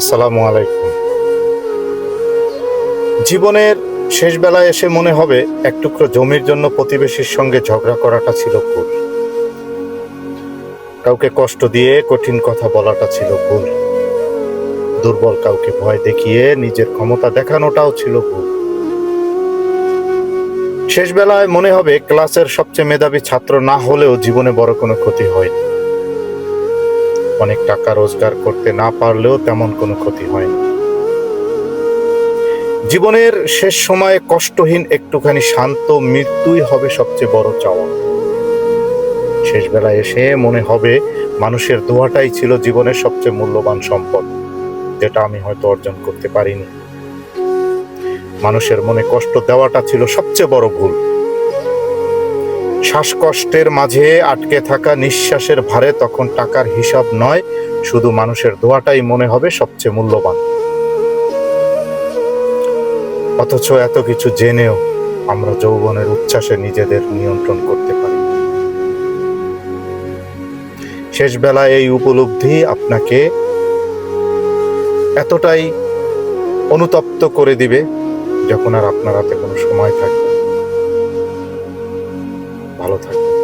আসসালামু আলাইকুম। জীবনের শেষ বেলায় এসে মনে হবে এক টুকরো জমির জন্য প্রতিবেশীর সঙ্গে ঝগড়া করাটা ছিল ভুল। কাউকে কষ্ট দিয়ে কঠিন কথা বলাটা ছিল ভুল। দুর্বল কাউকে ভয় দেখিয়ে নিজের ক্ষমতা দেখানোটাও ছিল ভুল। শেষ বেলায় মনে হবে ক্লাসের সবচেয়ে মেধাবী ছাত্র না হলেও জীবনে বড় কোনো ক্ষতি হয়নি। অনেক টাকা রোজগার করতে না পারলেও তেমন কোনো ক্ষতি হয়নি। জীবনের শেষ সময়ে কষ্টহীন একটুখানি শান্ত মৃত্যুই হবে সবচেয়ে বড় চাওয়া। শেষ বেলায় এসে মনে হবে মানুষের দোয়াটাই ছিল জীবনের সবচেয়ে মূল্যবান সম্পদ, যেটা আমি হয়তো অর্জন করতে পারিনি। মানুষের মনে কষ্ট দেওয়াটা ছিল সবচেয়ে বড় ভুল। শ্বাসকষ্টের মাঝে আটকে থাকা নিঃশ্বাসের ভারে তখন টাকার হিসাব নয়, শুধু মানুষের দোয়াটাই মনে হবে সবচেয়ে মূল্যবান অথচ এত কিছু জেনেও আমরা যৌবনের উচ্ছ্বাসে নিজেদের নিয়ন্ত্রণ করতে পারি না। শেষ বেলায় এই উপলব্ধি আপনাকে এতটাই অনুতপ্ত করে দিবে যখন আর আপনার হাতে কোনো সময় থাকবে। ভালো থাকবেন।